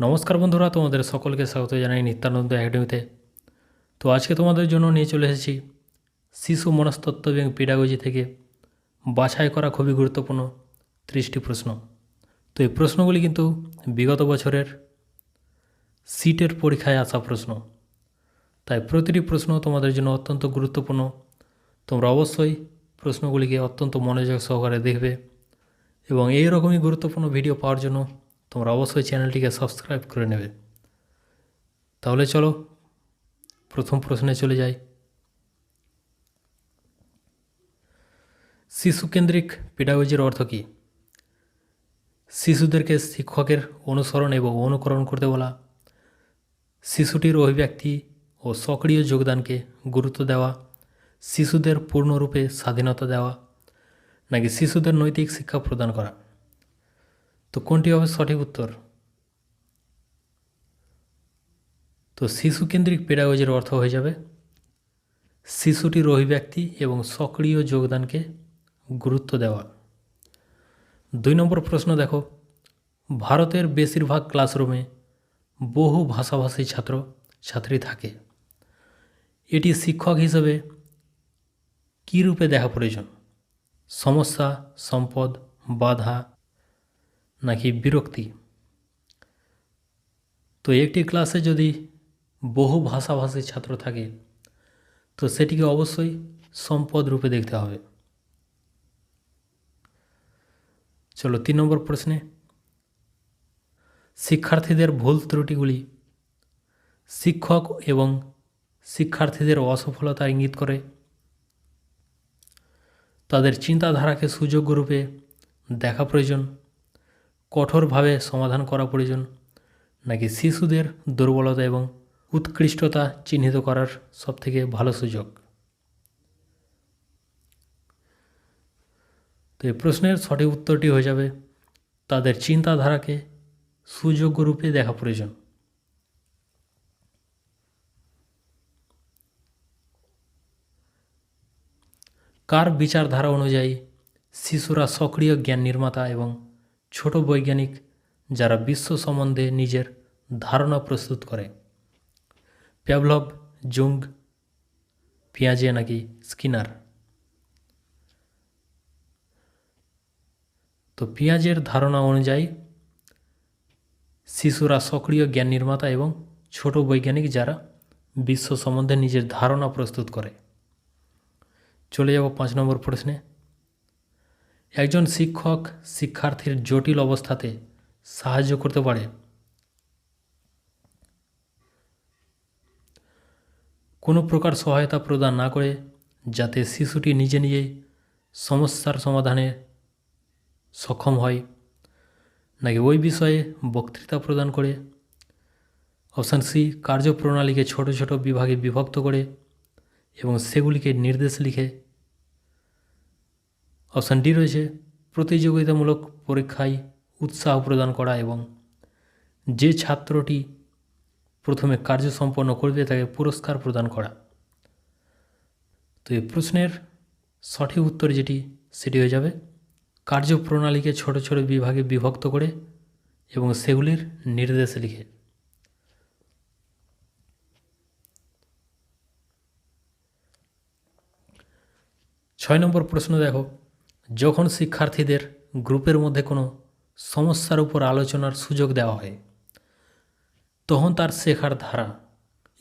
নমস্কার বন্ধুরা, তোমাদের সকলকে স্বাগত জানাই নিত্যানন্দ একাডেমিতে তো আজকে তোমাদের জন্য নিয়ে চলে এসেছি শিশু মনস্তত্ত্ব এবং পিডাগজি থেকে বাছাই করা খুবই গুরুত্বপূর্ণ ত্রিশটি প্রশ্ন। তো এই প্রশ্নগুলি কিন্তু বিগত বছরের সিটের পরীক্ষায় আসা প্রশ্ন। তাই প্রতিটি প্রশ্ন তোমাদের জন্য অত্যন্ত গুরুত্বপূর্ণ। তোমরা অবশ্যই প্রশ্নগুলিকে অত্যন্ত মনোযোগ সহকারে দেখবে এবং এই রকমই গুরুত্বপূর্ণ ভিডিও পাওয়ার জন্য তোমরা অবশ্যই চ্যানেলটিকে সাবস্ক্রাইব করে নেবে। তাহলে চলো, প্রথম প্রশ্নে চলে যাই। শিশুকেন্দ্রিক পিডাগজির অর্থ কী? শিশুদেরকে শিক্ষকের অনুসরণ এবং অনুকরণ করতে বলা। শিশুটির অভিব্যক্তি ও সক্রিয় যোগদানকে গুরুত্ব দেওয়া। শিশুদের পূর্ণরূপে স্বাধীনতা দেওয়া। নাকি শিশুদের নৈতিক শিক্ষা প্রদান করা? তো কোনটি হবে সঠিক উত্তর? তো শিশুকেন্দ্রিক পেডাগজির অর্থ হয়ে যাবে শিশুটির অভিব্যক্তি এবং সক্রিয় যোগদানকে গুরুত্ব দেওয়া। দুই নম্বর প্রশ্ন দেখো, ভারতের বেশিরভাগ ক্লাসরুমে বহু ভাষাভাষী ছাত্র, ছাত্রী থাকে। এটি শিক্ষক হিসেবে কী রূপে দেখা প্রয়োজন? সমস্যা, সম্পদ, বাধা নাকি বিরক্তি? তো একটি ক্লাসে যদি বহু ভাষাভাষী ছাত্র থাকে, তো সেটিকে অবশ্যই সম্পদ রূপে দেখতে হবে। চলো তিন নম্বর প্রশ্নে। শিক্ষার্থীদের ভুল ত্রুটিগুলি শিক্ষক এবং শিক্ষার্থীদের অসফলতা ইঙ্গিত করে। তাদের চিন্তাধারাকে সুযোগ্য রূপে দেখা প্রয়োজন। কঠোরভাবে সমাধান করা প্রয়োজন, নাকি শিশুদের দুর্বলতা এবং উৎকৃষ্টতা চিহ্নিত করার সবথেকে ভালো সুযোগ? তো এই প্রশ্নের সঠিক উত্তরটি হয়ে যাবে, তাদের চিন্তাধারাকে সুযোগ্য রূপে দেখা প্রয়োজন। কার বিচারধারা অনুযায়ী শিশুরা সক্রিয় জ্ঞান নির্মাতা এবং ছোট বৈজ্ঞানিক যারা বিশ্ব সম্বন্ধে নিজের ধারণা প্রস্তুত করে। প্যাভলভ, জুং, পিয়াজে নাকি স্কিনার? তো পিঁয়াজের ধারণা অনুযায়ী, শিশুরা সক্রিয় জ্ঞান নির্মাতা এবং ছোট বৈজ্ঞানিক যারা বিশ্ব সম্বন্ধে নিজের ধারণা প্রস্তুত করে। চলে যাব পাঁচ নম্বর প্রশ্নে। একজন শিক্ষক শিক্ষার্থীর জটিল অবস্থাতে সাহায্য করতে পারে। কোনো প্রকার সহায়তা প্রদান না করে যাতে শিশুটি নিজে নিজেই সমস্যার সমাধানে সক্ষম হয়। নাকি ওই বিষয়ে বক্তৃতা প্রদান করে। অপশান সি, কার্যপ্রণালীকে ছোট ছোট বিভাগে বিভক্ত করে এবং সেগুলিকে নির্দেশ লিখে অপশান ডি রয়েছে প্রতিযোগিতামূলক পরীক্ষায় উৎসাহ প্রদান করা এবং যে ছাত্রটি প্রথমে কার্য সম্পন্ন করবে তাকে পুরস্কার প্রদান করা। তো এই প্রশ্নের সঠিক উত্তর যেটি, সেটি হয়ে যাবে, কার্যপ্রণালীকে ছোট ছোট বিভাগে বিভক্ত করে এবং সেগুলির নির্দেশ লিখে। ছয় নম্বর প্রশ্ন দেখো যখন শিক্ষার্থীদের গ্রুপের মধ্যে কোনো সমস্যার উপর আলোচনার সুযোগ দেওয়া হয়, তখন তার শেখার ধারা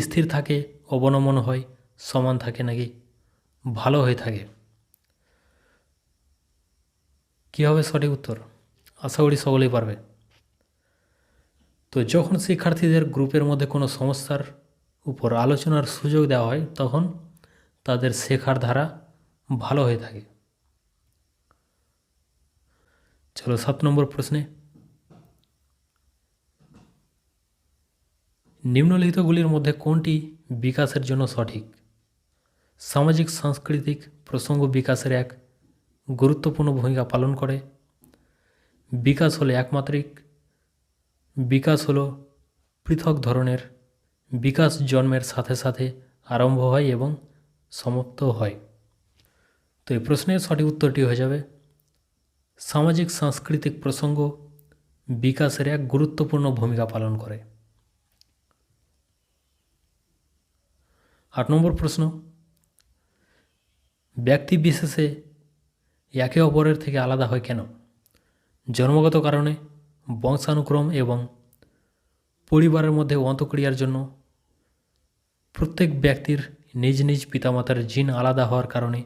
স্থির থাকে, অবনমন হয়, সমান থাকে নাকি ভালো হয়ে থাকে। কী হবে সঠিক উত্তর? আশা করি সকলেই পারবে। তো যখন শিক্ষার্থীদের গ্রুপের মধ্যে কোনো সমস্যার উপর আলোচনার সুযোগ দেওয়া হয়, তখন তাদের শেখার ধারা ভালো হয়ে থাকে। চলো সাত নম্বর প্রশ্নে নিম্নলিখিতগুলির মধ্যে কোনটি বিকাশের জন্য সঠিক সামাজিক সাংস্কৃতিক প্রসঙ্গ বিকাশের এক গুরুত্বপূর্ণ ভূমিকা পালন করে বিকাশ হলো একমাত্রিক বিকাশ হলো পৃথক ধরনের বিকাশ জন্মের সাথে সাথে আরম্ভ হয় এবং সমাপ্ত হয় তো এই প্রশ্নের সঠিক উত্তরটি হয়ে যাবে সামাজিক, সাংস্কৃতিক প্রসঙ্গ বিকাশের এক গুরুত্বপূর্ণ ভূমিকা পালন করে। আট নম্বর প্রশ্ন, ব্যক্তি বিশেষে একে অপরের থেকে আলাদা হয় কেন? জন্মগত কারণে, বংশানুক্রম এবং পরিবারের মধ্যে অন্তক্রিয়ার জন্য প্রত্যেক ব্যক্তির নিজ নিজ পিতামাতার জিন আলাদা হওয়ার কারণে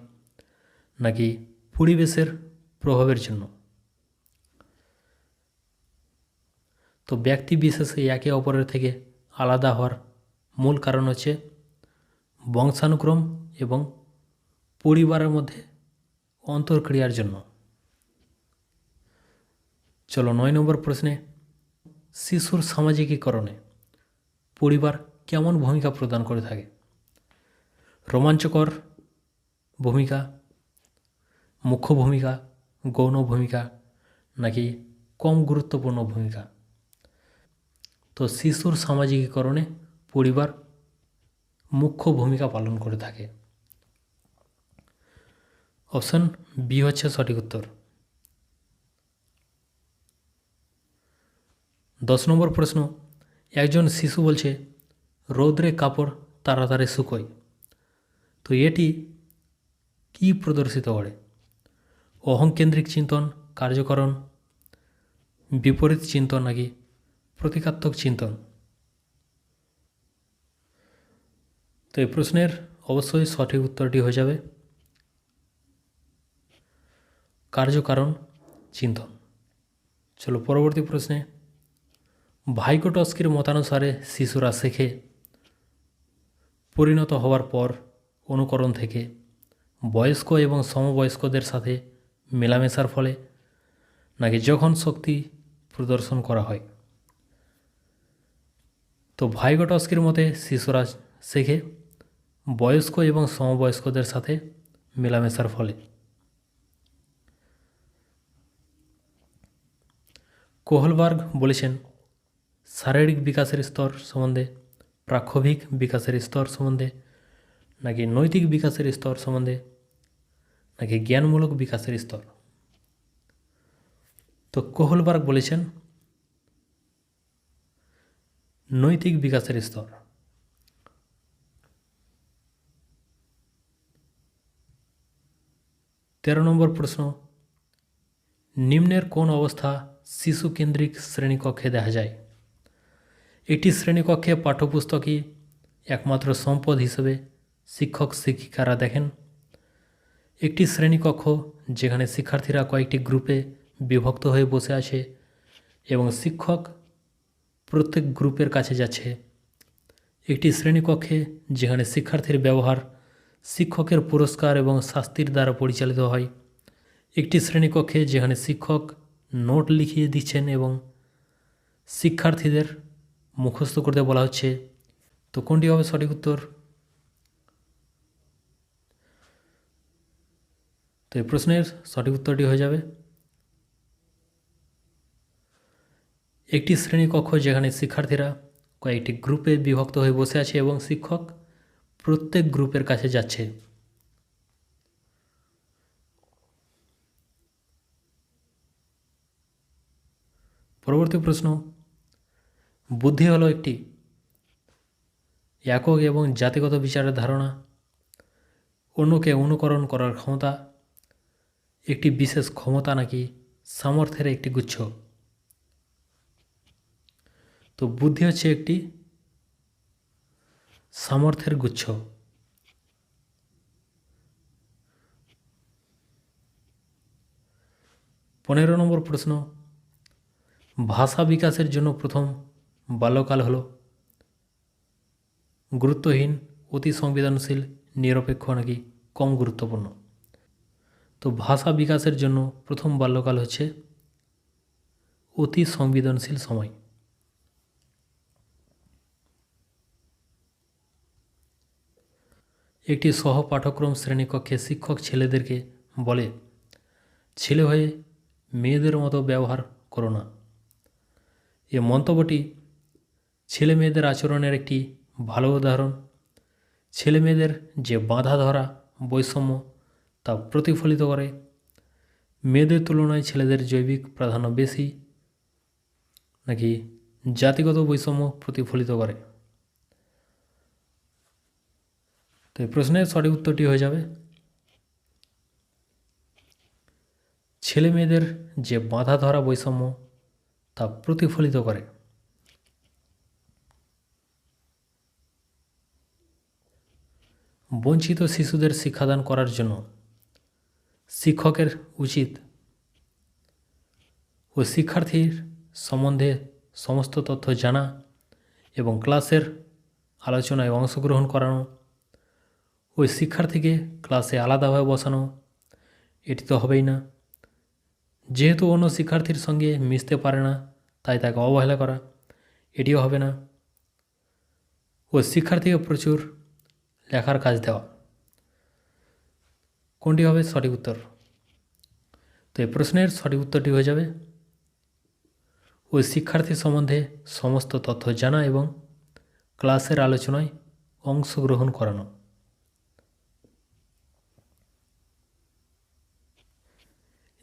নাকি পরিবেশের প্রভাবের জন্য। তো ব্যক্তি বিশেষে একে অপরের থেকে আলাদা হওয়ার মূল কারণ হচ্ছে বংশানুক্রম এবং পরিবারের মধ্যে অন্তর্ক্রিয়ার জন্য। চলো নয় নম্বর প্রশ্নে, শিশুর সামাজিকীকরণে পরিবার কেমন ভূমিকা প্রদান করে থাকে? রোমাঞ্চকর ভূমিকা, মুখ্য ভূমিকা গৌণ ভূমিকা নাকি কম গুরুত্বপূর্ণ ভূমিকা? তো শিশুর সামাজিকীকরণে পরিবার মুখ্য ভূমিকা পালন করে থাকে। অপশন বি হচ্ছে সঠিক উত্তর। দশ নম্বর প্রশ্ন, একজন শিশু বলছে, রৌদ্রে কাপড় তাড়াতাড়ি শুকোয়। তো এটি কি প্রদর্শিত করে? অহংকেন্দ্রিক চিন্তন, কার্যকরণ, বিপরীত চিন্তন নাকি প্রতীকাত্মক চিন্তন? তো এই প্রশ্নের অবশ্যই সঠিক উত্তরটি হয়ে যাবে। কার্যকারণ, চিন্তন। চলো পরবর্তী প্রশ্নে। ভাইকোটস্কির মতানুসারে শিশুরা শেখে, পরিণত হওয়ার পর অনুকরণ থেকে বয়স্ক এবং সমবয়স্কদের সাথে মেলামেশার ফলে নাকি যখন শক্তি প্রদর্শন করা হয়। তো ভাইগটস্কির মতে শিশুরা শেখে বয়স্ক এবং সমবয়স্কদের সাথে মেলামেশার ফলে। কোহলবার্গ বলেছেন, শারীরিক বিকাশের স্তর সম্বন্ধে প্রাক্ষবিক বিকাশের স্তর সম্বন্ধে, নাকি নৈতিক বিকাশের স্তর সম্বন্ধে নাকি জ্ঞানমূলক বিকাশের স্তর? তো কোহলবার্গ বলেছেন, নৈতিক বিকাশের স্তর। তেরো নম্বর প্রশ্ন, নিম্নের কোন অবস্থা শিশু কেন্দ্রিক শ্রেণীকক্ষে দেখা যায়? একটি শ্রেণীকক্ষে পাঠ্যপুস্তকই একমাত্র সম্পদ হিসেবে শিক্ষক শিক্ষিকারা দেখেন। একটি শ্রেণীকক্ষ যেখানে শিক্ষার্থীরা কয়েকটি গ্রুপে বিভক্ত হয়ে বসে আছে এবং শিক্ষক প্রত্যেক গ্রুপের কাছে যাচ্ছে। একটি শ্রেণীকক্ষে যেখানে শিক্ষার্থীর ব্যবহার শিক্ষকের পুরস্কার এবং শাস্তির দ্বারা পরিচালিত হয়। একটি শ্রেণীকক্ষে যেখানে শিক্ষক নোট লিখিয়ে দিচ্ছেন এবং শিক্ষার্থীদের মুখস্থ করতে বলা হচ্ছে। তো কোনটি হবে সঠিক উত্তর? এই প্রশ্নের সঠিক উত্তরটি হয়ে যাবে। একটি শ্রেণীকক্ষ যেখানে শিক্ষার্থীরা কয়েকটি গ্রুপে বিভক্ত হয়ে বসে আছে এবং শিক্ষক প্রত্যেক গ্রুপের কাছে যাচ্ছে। পরবর্তী প্রশ্ন, বুদ্ধি হলো একটি একক এবং জাতিগত বিচারের ধারণা। অন্যকে অনুকরণ করার ক্ষমতা একটি বিশেষ ক্ষমতা নাকি সামর্থ্যের একটি গুচ্ছ? তো বুদ্ধি হচ্ছে একটি সামর্থ্যের গুচ্ছ। পনেরো নম্বর প্রশ্ন, ভাষা বিকাশের জন্য প্রথম বাল্যকাল হল। গুরুত্বহীন, অতি সংবেদনশীল, নিরপেক্ষ নাকি কম গুরুত্বপূর্ণ? তো ভাষা বিকাশের জন্য প্রথম বাল্যকাল হচ্ছে অতি সংবেদনশীল সময়। একটি সহ পাঠক্রম শ্রেণীকক্ষে শিক্ষক ছেলেদেরকে বলে, ছেলে হয়ে মেয়েদের মতো ব্যবহার করো না। এ মন্তব্যটি ছেলে মেয়েদের আচরণের একটি ভালো উদাহরণ। ছেলে মেয়েদের যে বাধা ধরা, বৈষম্য তা প্রতিফলিত করে। মেয়েদের তুলনায় ছেলেদের জৈবিক প্রাধান্য বেশি, নাকি জাতিগত বৈষম্য প্রতিফলিত করে? তো এই প্রশ্নের সঠিক উত্তরটি হয়ে যাবে। ছেলে মেয়েদের যে বাঁধা ধরা বৈষম্য, তা প্রতিফলিত করে। বঞ্চিত শিশুদের শিক্ষাদান করার জন্য শিক্ষকের উচিত। ও শিক্ষার্থীর সম্বন্ধে সমস্ত তথ্য জানা এবং ক্লাসের আলোচনায় অংশগ্রহণ করানো ওই শিক্ষার্থীকে ক্লাসে আলাদাভাবে বসানো, এটি তো হবেই না। যেহেতু অন্য শিক্ষার্থীর সঙ্গে মিশতে পারে না, তাই তাকে অবহেলা করা, এটিও হবে না। ও শিক্ষার্থীকে প্রচুর লেখার কাজ দেওয়া। কোনটি হবে? সঠিক উত্তর। তো এই প্রশ্নের সঠিক উত্তরটি হয়ে যাবে। ওই শিক্ষার্থী সম্বন্ধে সমস্ত তথ্য জানা এবং ক্লাসের আলোচনায় অংশগ্রহণ করানো।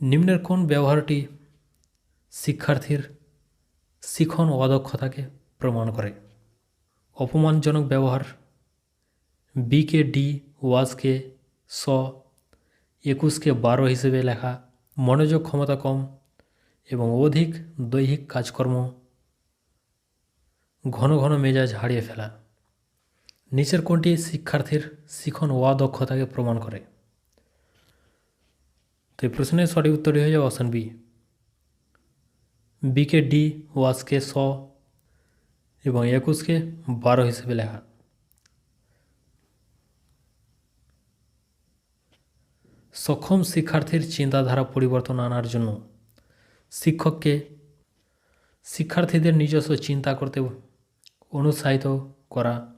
নিম্নের কোন ব্যবহারটি শিক্ষার্থীর শিখন অদক্ষতাকে প্রমাণ করে? অপমানজনক ব্যবহার বিকে ডি ওয়াজকে স একুশকে বারো হিসেবে লেখা মনোযোগ ক্ষমতা কম এবং অধিক দৈহিক কাজকর্ম ঘন ঘন মেজাজ হারিয়ে ফেলা। নিচের কোনটি শিক্ষার্থীর শিখন অদক্ষতাকে প্রমাণ করে? তো এই প্রশ্নের সঠিক উত্তরটি হয়ে যাবে অপশান বি। বিকে ডি ওয়াসকে স এবং একুশকে বারো হিসেবে লেখা। সক্ষম শিক্ষার্থীর চিন্তাধারা পরিবর্তন আনার জন্য শিক্ষককে শিক্ষার্থীদের নিজস্ব চিন্তা করতে অনুৎসাহিত করা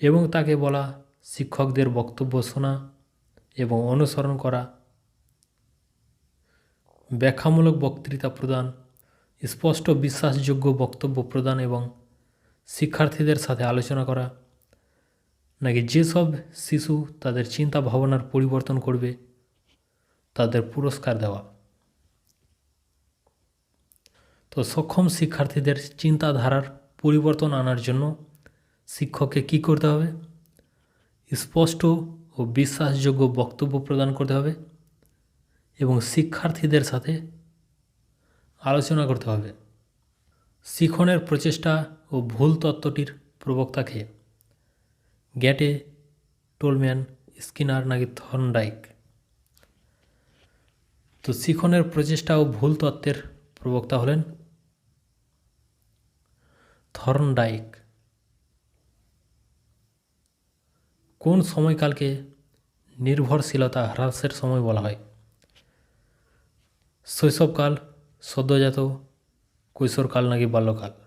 এবং তাকে বলা শিক্ষকদের বক্তব্য শোনা এবং অনুসরণ করা, ব্যাখ্যামূলক বক্তৃতা প্রদান, স্পষ্ট বিশ্বাসযোগ্য বক্তব্য প্রদান এবং শিক্ষার্থীদের সাথে আলোচনা করা। নাকি যেসব শিশু তাদের চিন্তা ভাবনার পরিবর্তন করবে, তাদের পুরস্কার দেওয়া। তো সক্ষম শিক্ষার্থীদের চিন্তাধারার পরিবর্তন আনার জন্য শিক্ষককে কী করতে হবে? স্পষ্ট ও বিশ্বাসযোগ্য বক্তব্য প্রদান করতে হবে এবং শিক্ষার্থীদের সাথে আলোচনা করতে হবে। শিখনের প্রচেষ্টা ও ভুল তত্ত্বটির প্রবক্তাকে গ্যাটে, টোলম্যান, স্কিনার নাকি থর্নডাইক? তো শিখনের প্রচেষ্টা ও ভুল তত্ত্বের প্রবক্তা হলেন থর্নডাইক। কোন সময়কালকে নির্ভরশীলতা হ্রাসের সময় বলা হয়? শৈশবকাল, সদ্যজাত, কৈশোরকাল নাকি বাল্যকাল?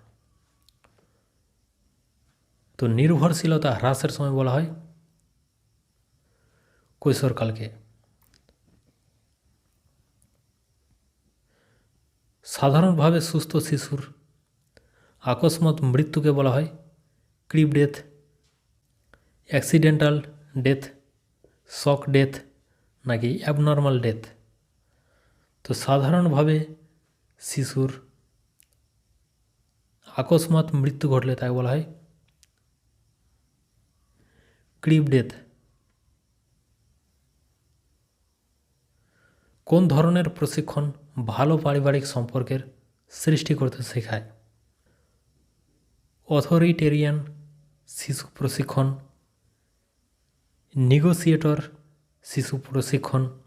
তো নির্ভরশীলতা হ্রাসের সময় বলা হয়। কৈশোরকালকে সাধারণভাবে সুস্থ শিশুর আকস্মাত মৃত্যুকে বলা হয় crib death, accidental death, shock death নাকি অ্যাবনর্মাল ডেথ। তো সাধারণভাবে শিশুর আকস্মাত মৃত্যু ঘটলে তাকে বলা হয় ক্রিপ ডেথ। কোন ধরনের প্রশিক্ষণ ভালো পারিবারিক সম্পর্কের সৃষ্টি করতে শেখায়? অথরিটেরিয়ান শিশু প্রশিক্ষণ। নিগোসিয়েটর শিশু প্রশিক্ষণ।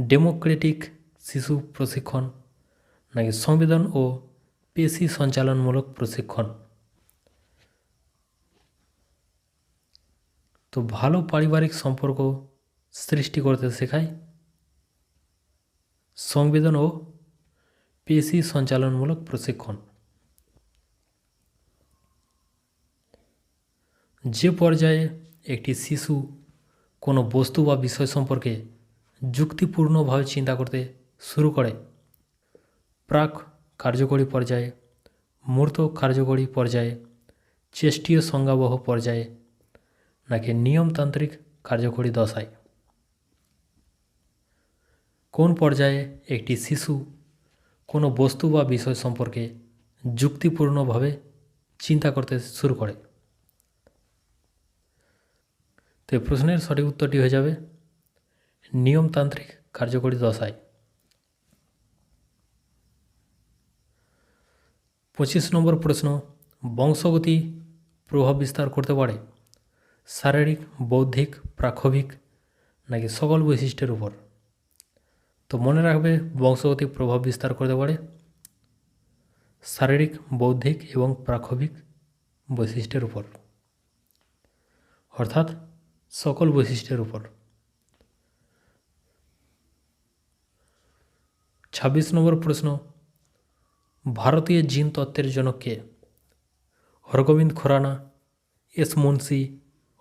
ডেমোক্রেটিক শিশু প্রশিক্ষণ। নাকি সংবেদন ও পেশি সঞ্চালনমূলক প্রশিক্ষণ? তো ভালো পারিবারিক সম্পর্ক সৃষ্টি করতে শেখায়। সংবেদন ও পেশি সঞ্চালনমূলক প্রশিক্ষণ। যে পর্যায়ে একটি শিশু কোনো বস্তু বা বিষয় সম্পর্কে যুক্তিপূর্ণভাবে চিন্তা করতে শুরু করে, প্রাক কার্যকরী পর্যায়ে, মূর্ত কার্যকরী পর্যায়ে, চেষ্টীয় সংজ্ঞাবহ পর্যায়ে নাকি নিয়মতান্ত্রিক কার্যকরী দশায়? কোন পর্যায়ে একটি শিশু কোনো বস্তু বা বিষয় সম্পর্কে যুক্তিপূর্ণভাবে চিন্তা করতে শুরু করে? তো প্রশ্নের সঠিক উত্তরটি হয়ে যাবে, নিয়মতান্ত্রিক কার্যকরী দশায়। পঁচিশ নম্বর প্রশ্ন, বংশগতি প্রভাব বিস্তার করতে পারে? শারীরিক, বৌদ্ধিক প্রাক্ষবিক নাকি সকল বৈশিষ্ট্যের উপর? তো মনে রাখবে বংশগতি প্রভাব বিস্তার করতে পারে। শারীরিক, বৌদ্ধিক এবং প্রাক্ষবিক বৈশিষ্ট্যের উপর। অর্থাৎ সকল বৈশিষ্ট্যের উপর। ছাব্বিশ নম্বর প্রশ্ন, ভারতীয় জিন তত্ত্বের জনক কে? হরগোবিন্দ খোরানা, এস মুন্সি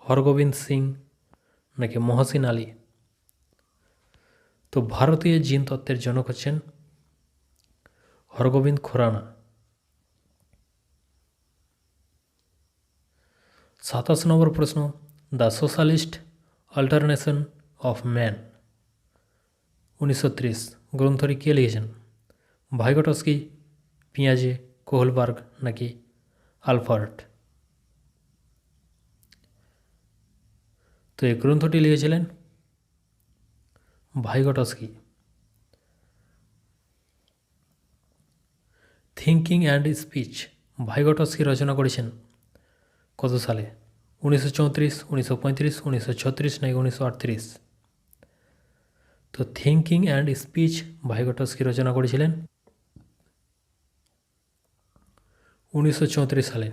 হরগোবিন্দ সিং নাকি মহসিন আলী? তো ভারতীয় জিন তত্ত্বের জনক হচ্ছেন হরগোবিন্দ খুরানা। সাতাশ নম্বর প্রশ্ন, the socialist alternation of man. উনিশশো ত্রিশ, গ্রন্থটি কে লিখেছেন? ভাইগটস্কি, পিঁয়াজে, কোহলবার্গ নাকি আলফার্ট? তো এই গ্রন্থটি লিখেছিলেন Vygotsky. Thinking and speech Vygotsky রচনা করেছেন কত সালে? উনিশশো চৌত্রিশ, উনিশশো পঁয়ত্রিশ, উনিশশো ছত্রিশ নাকি উনিশশো আটত্রিশ? তো থিঙ্কিং অ্যান্ড স্পিচ ভাইগটস্কি রচনা করেছিলেন উনিশশো চৌত্রিশ সালে।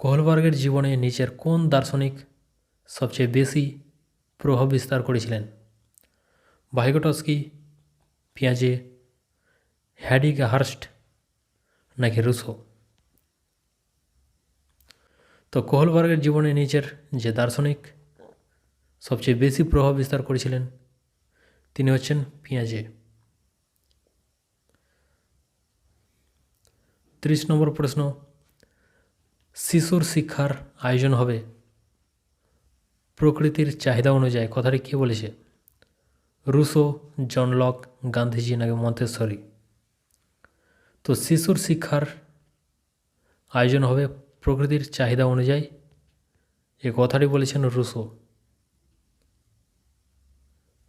কোহলবার্গের জীবনে নিচের কোন দার্শনিক সবচেয়ে বেশি প্রভাব বিস্তার করেছিলেন? ভাইগটস্কি পিঁয়াজে, হ্যাডিগ হার্স্ট নাকি রুসো? তো কোহলবার্গের জীবনে নিচের যে দার্শনিক সবচেয়ে বেশি প্রভাব বিস্তার করেছিলেন, তিনি হচ্ছেন পিঁয়াজে। ত্রিশ নম্বর প্রশ্ন শিশুর শিক্ষার আয়োজন হবে। প্রকৃতির চাহিদা অনুযায়ী, কথাটি কে বলেছে? রুশো, জন লক, গান্ধীজি নাকি মন্তেশ্বরী? তো শিশুর শিক্ষার আয়োজন হবে প্রকৃতির চাহিদা অনুযায়ী। এ কথাটি বলেছেন রুশো।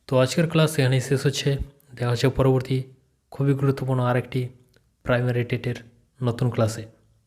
তো আজকের ক্লাস এখানেই শেষ হচ্ছে। দেখা হচ্ছে পরবর্তী খুবই গুরুত্বপূর্ণ আরেকটি প্রাইমারি টেটের নতুন ক্লাসে।